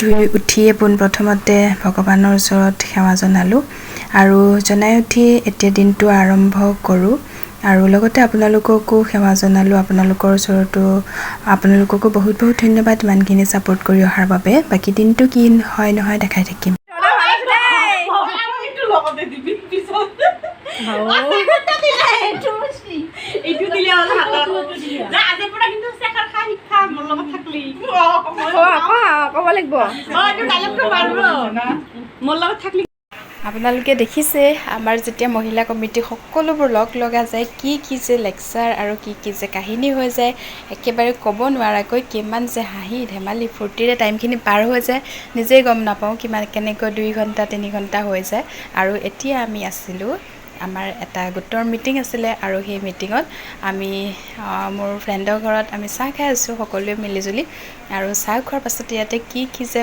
ধুই উঠিয়ে পোনপ্ৰথমতে ভগৱানৰ ওচৰত সেৱা জনালোঁ আৰু জনাই উঠি এতিয়া দিনটো আৰম্ভ কৰোঁ। আৰু লগতে আপোনালোককো সেৱা জনালোঁ। আপোনালোকৰ ওচৰতো আপোনালোককো বহুত বহুত ধন্যবাদ ইমানখিনি ছাপোৰ্ট কৰি অহাৰ বাবে। বাকী দিনটো কি হয় নহয় দেখাই থাকিম। এইটো দিলে হ'ল হাতত যা আজিৰ পৰা কিন্তু চেকাৰ খাই শিক্ষা মোৰ লগত থাকলি ক'ব লাগিব। অ এইটো ডাইলগটো মাৰিব মোৰ লগত থাকলি আপোনালোকে দেখিছে আমাৰ যেতিয়া মহিলা কমিটি সকলোবোৰ লগ লগা যায় কি কি যে লেকচাৰ আৰু কি কি যে কাহিনী হৈ যায় একেবাৰে ক'ব নোৱাৰাকৈ কিমান যে হাঁহি ধেমালি ফূৰ্তিৰে টাইমখিনি পাৰ হৈ যায় নিজেই গম নাপাওঁ কিমান কেনেকৈ দুই ঘণ্টা তিনি ঘণ্টা হৈ যায়। আৰু এতিয়া আমি আছিলোঁ আমাৰ এটা গোটৰ মিটিং আছিলে আৰু সেই মিটিঙত আমি মোৰ ফ্ৰেণ্ডৰ ঘৰত আমি চাহ খাই আছোঁ, সকলোৱে মিলিজুলি। আৰু চাহ খোৱাৰ পাছত ইয়াতে কি কি যে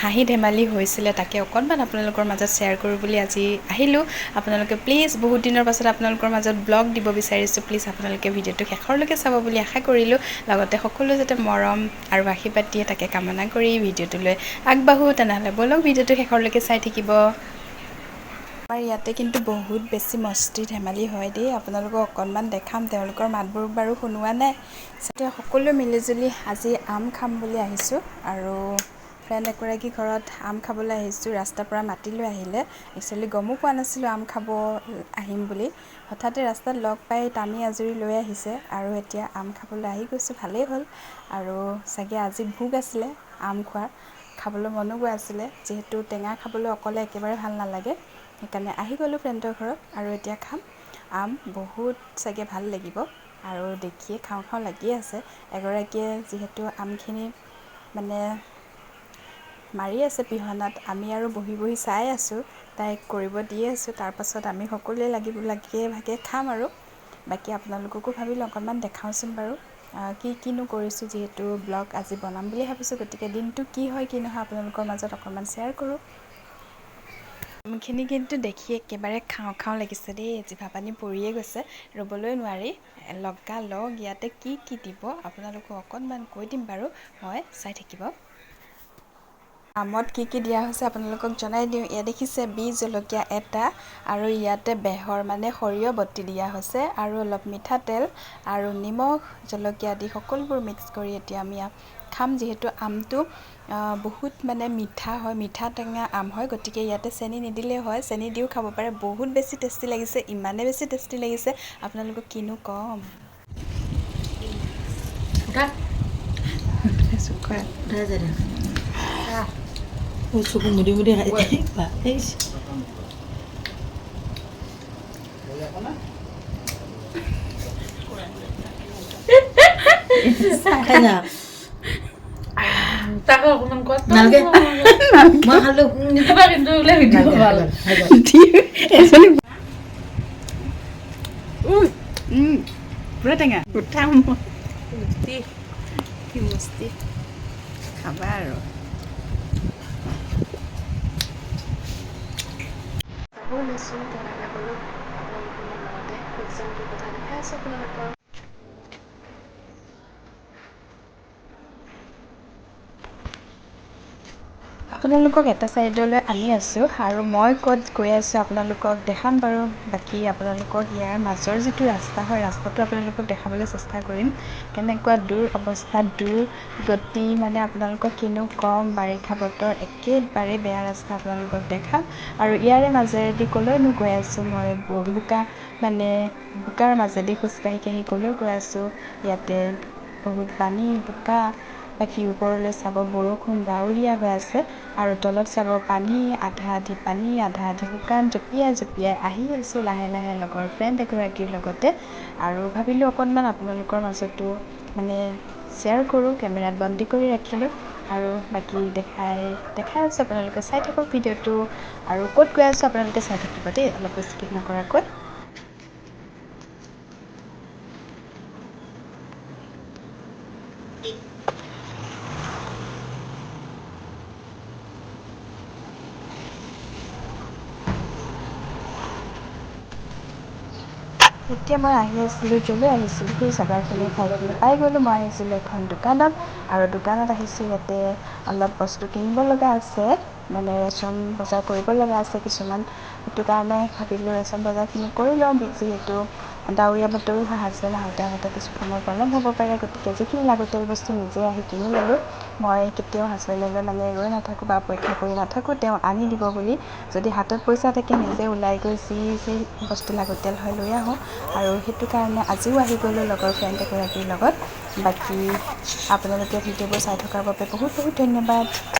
হাঁহি ধেমালি হৈছিলে তাকে অকণমান আপোনালোকৰ মাজত শ্বেয়াৰ কৰোঁ বুলি আজি আহিলোঁ। আপোনালোকে প্লিজ বহুত দিনৰ পাছত আপোনালোকৰ মাজত ব্লগ দিব বিচাৰিছোঁ। প্লিজ আপোনালোকে ভিডিঅ'টো শেষৰলৈকে চাব বুলি আশা কৰিলোঁ। লগতে সকলোৱে যাতে মৰম আৰু আশীৰ্বাদ দিয়ে, তাকে কামনা কৰি ভিডিঅ'টোলৈ আগবাঢ়োঁ। তেনেহ'লে ব'লক, ভিডিঅ'টো শেষৰলৈকে চাই থাকিব। আমাৰ ইয়াতে কিন্তু বহুত বেছি মস্তি ধেমালি হয় দেই। আপোনালোকক অকণমান দেখাম তেওঁলোকৰ মাতবোৰ বাৰু শুনোৱা নাই। তেতিয়া সকলোৱে মিলিজুলি আজি আম খাম বুলি আহিছোঁ আৰু ফ্ৰেণ্ড এগৰাকী ঘৰত আম খাবলৈ আহিছোঁ ৰাস্তাৰ পৰা মাতি লৈ আহিলে। একচুৱেলি গমো পোৱা নাছিলোঁ আম খাব আহিম বুলি। হঠাতে ৰাস্তাত লগ পাই টানি আজুৰি লৈ আহিছে আৰু এতিয়া আম খাবলৈ আহি গৈছোঁ ভালেই হ'ল। আৰু চাগে আজি ভোগ আছিলে আম খোৱাৰ খাবলৈ মনো গৈ আছিলে। যিহেতু টেঙা খাবলৈ অকলে একেবাৰে ভাল নালাগে। সেইকাৰণে আহি গ'লোঁ ফ্ৰেণ্ডৰ ঘৰত আৰু এতিয়া খাম। আম বহুত চাগে ভাল লাগিব আৰু দেখিয়ে খাওঁ খাওঁ লাগি আছে। এগৰাকীয়ে যিহেতু আমখিনি মানে মাৰি আছে পিহনাত আমি আৰু বহি বহি চাই আছোঁ তাইক কৰিব দি আছোঁ তাৰপাছত আমি সকলোৱে লাগি লাগিয়ে ভাগে খাম আৰু। বাকী আপোনালোককো ভাবিলোঁ অকণমান দেখাওঁচোন বাৰু। কি কিনো কৰিছোঁ যিহেতু ব্লগ আজি বনাম বুলি ভাবিছোঁ গতিকে দিনটো কি হয় কি নহয় আপোনালোকৰ মাজত অকণমান শ্বেয়াৰ কৰোঁ। আমখিনি কিন্তু দেখি একেবাৰে খাওঁ খাওঁ লাগিছে দেই। জিভা পানী পৰিয়ে গৈছে। ৰ'বলৈ নোৱাৰি। লগা লগ ইয়াতে কি কি দিব আপোনালোকক অকণমান কৈ দিম বাৰু। মই চাই থাকিব। আমত কি কি দিয়া হৈছে আপোনালোকক জনাই দিওঁ। ইয়াত দেখিছে বিহ জলকীয়া এটা আৰু ইয়াতে বেহৰ মানে সৰিয়হ বটি দিয়া হৈছে আৰু অলপ মিঠাতেল আৰু নিমখ জলকীয়া আদি সকলোবোৰ মিক্স কৰি এতিয়া আমি খাম যিহেতু আমটো বহুত মানে মিঠা হয় মিঠা টেঙা আম হয় গতিকে ইয়াতে চেনি নিদিলেও হয় চেনি দিও খাব পাৰে। বহুত বেছি টেষ্টি লাগিছে ইমানেই বেছি টেষ্টি লাগিছে। আপোনালোকক কিনো ক'ম? উঠাই যায় ও চকু মুদি মুদি খাই বা এই খাই যা তাকে অকণমান কত নালাগে মই খালো এবাৰ কিন্তু বোলে ভিডিঅ' ভাল পুৰা টেঙা উঠাম মস্তি কি মস্তি খাবা আৰু চাব লৈছোঁ তেনেকৈ বোলো আপোনালোকৰ লগতে এক্সামটোৰ কথা দেখাই আছোঁ আপোনালোকক আপোনালোকক এটা ছাইডলৈ আনি আছোঁ আৰু মই ক'ত গৈ আছোঁ আপোনালোকক দেখাম বাৰু। বাকী আপোনালোকক ইয়াৰ মাজৰ যিটো ৰাস্তা হয় ৰাস্তাটো আপোনালোকক দেখাবলৈ চেষ্টা কৰিম। কেনেকুৱা দূৰ অৱস্থা দূৰ গতি মানে আপোনালোকক কিনো ক'ম বাৰিষা বতৰ একেবাৰে বেয়া ৰাস্তা আপোনালোকক দেখাম। আৰু ইয়াৰে মাজেৰেদি ক'লৈনো গৈ আছোঁ মই বোকা মানে বোকাৰ মাজেদি খোজকাঢ়ি কাঢ়ি ক'লৈ গৈ আছোঁ। ইয়াতে বহুত পানী বোকা বাকী ওপৰলৈ চাব বৰষুণ ডাৱৰীয়া হৈ আছে আৰু তলত চাব পানী আধা আধি পানী আধা আধি শুকান জঁপিয়াই জঁপিয়াই আহি আছোঁ লাহে লাহে লগৰ ফ্ৰেণ্ড এগৰাকীৰ লগতে। আৰু ভাবিলোঁ অকণমান আপোনালোকৰ মাজতো মানে শ্বেয়াৰ কৰোঁ কেমেৰাত বন্দী কৰি ৰাখিলোঁ। আৰু বাকী দেখাই দেখাই আছোঁ আপোনালোকে চাই থাকক ভিডিঅ'টো। আৰু ক'ত গৈ আছোঁ আপোনালোকে চাই থাকিব দেই অলপো স্কিপ নকৰাকৈ। এতিয়া মই আহি আছিলোঁ য'লৈ আহিছিলোঁ সেই জেগাখিনি ঠাইখিনি পাই গ'লোঁ। মই আহিছিলোঁ এখন দোকানত আৰু দোকানত আহিছোঁ ইয়াতে অলপ বস্তু কিনিব লগা আছে মানে ৰেচন বজাৰ কৰিব লগা আছে কিছুমান। সেইটো কাৰণে ভাবিলোঁ ৰেচন বজাৰখিনি কৰি লওঁ যিহেতু ডাৱৰীয়া বতৰো হাজবেণ্ড আহোঁতে আহোঁতে কিছু সময় পলম হ'ব পাৰে গতিকে যিখিনি লাগতিয়াল বস্তু নিজে আহি কিনি ল'লোঁ মই কেতিয়াও হাজবেণ্ডলৈ মানে ৰৈ নাথাকোঁ বা অপেক্ষা কৰি নাথাকোঁ তেওঁ আনি দিব বুলি যদি হাতত পইচা থাকে নিজে ওলাই গৈ যি যি বস্তু লাগতিয়াল হয় লৈ আহোঁ আৰু সেইটো কাৰণে আজিও আহি গ'লোঁ লগৰ ফ্ৰেণ্ড এগৰাকীৰ লগত বাকী আপোনালোকে ভিডিঅ'বোৰ চাই থকাৰ বাবে বহুত বহুত ধন্যবাদ